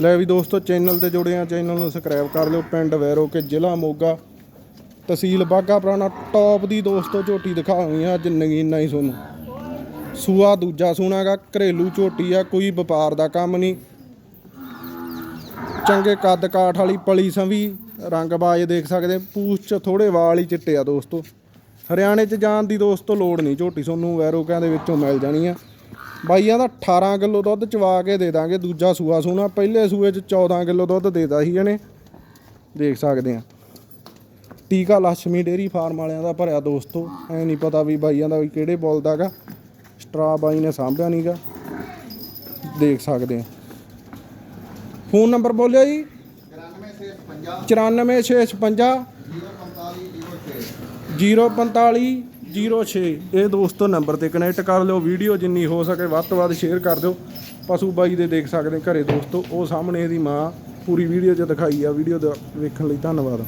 ਲੈ ਵੀ ਦੋਸਤੋ ਚੈਨਲ ਤੇ ਜੁੜੇ ਆ ਚੈਨਲ ਨੂੰ ਸਬਸਕ੍ਰਾਈਬ ਕਰ ਲਿਓ। ਪਿੰਡ ਵੈਰੋ ਕੇ ਜ਼ਿਲ੍ਹਾ ਮੋਗਾ। ਤਹਿਸੀਲ ਬਾਗਾ ਪੁਰਾਣਾ ਟੌਪ ਦੀ ਦੋਸਤੋ, ਝੋਟੀ ਦਿਖਾਉਣੀ ਆ ਅੱਜ ਨਗੀਨਾ ਹੀ ਤੁਹਾਨੂੰ। ਸੂਆ ਦੂਜਾ ਸੂਣਾਗਾ ਘਰੇਲੂ ਝੋਟੀ ਆ, ਕੋਈ ਵਪਾਰ ਦਾ ਕੰਮ ਨਹੀਂ। ਚੰਗੇ ਕੱਦ ਕਾਠ ਵਾਲੀ ਪਲੀ ਸੰਵੀ ਰੰਗ ਬਾਜ਼ ਦੇਖ ਸਕਦੇ। ਪੂਛ ਚ ਥੋੜੇ ਵਾਲ ਹੀ ਚਿੱਟੇ ਆ ਦੋਸਤੋ। ਹਰਿਆਣੇ ਚ ਜਾਣ ਦੀ ਦੋਸਤੋ ਲੋੜ ਨਹੀਂ। ਝੋਟੀ ਤੁਹਾਨੂੰ ਵੈਰੋਕਿਆਂ ਦੇ ਵਿੱਚੋਂ ਮਿਲ ਜਾਣੀ ਆ। ਬਾਈਆਂ ਦਾ 18 ਕਿਲੋ ਦੁੱਧ ਚਵਾ ਕੇ ਦੇ ਦਾਂਗੇ, ਦੂਜਾ ਸੂਆ ਸੂਣਾ, ਪਹਿਲੇ ਸੂਏ ਚ 14 ਕਿਲੋ ਦੁੱਧ ਦੇਦਾ ਸੀ ਇਹਨੇ। ਦੇਖ ਸਕਦੇ ਆ। ਟੀਕਾ ਲక్ష్ਮੀ ਡੇਰੀ ਫਾਰਮ ਵਾਲਿਆਂ ਦਾ ਭਰਿਆ ਦੋਸਤੋ, ਐ ਨਹੀਂ ਪਤਾ ਵੀ ਬਾਈਆਂ ਦਾ ਵੀ ਕਿਹੜੇ ਬੋਲ ਦਾਗਾ ਸਟਰਾ ਬਾਈ ਨੇ ਸਾਂਭਿਆ ਨਹੀਂਗਾ ਦੇਖ ਸਕਦੇ ਆ। ਫੋਨ ਨੰਬਰ ਬੋਲਿਆ ਜੀ? 94656 045 06 ਇਹ ਦੋਸਤੋ ਨੰਬਰ ਤੇ ਕਨੈਕਟ ਕਰ ਲਿਓ। ਵੀਡੀਓ ਜਿੰਨੀ ਹੋ ਸਕੇ ਵੱਧ ਤੋਂ ਵੱਧ ਸ਼ੇਅਰ ਕਰ ਦਿਓ। ਪਸ਼ੂ ਬਾਈ ਦੇ ਦੇਖ ਸਕਦੇ ਘਰੇ ਦੋਸਤੋ। ਉਹ ਸਾਹਮਣੇ ਇਹਦੀ ਮਾਂ ਪੂਰੀ ਵੀਡੀਓ 'ਚ ਦਿਖਾਈ ਆ। ਵੀਡੀਓ ਦਾ ਵੇਖਣ ਲਈ ਧੰਨਵਾਦ।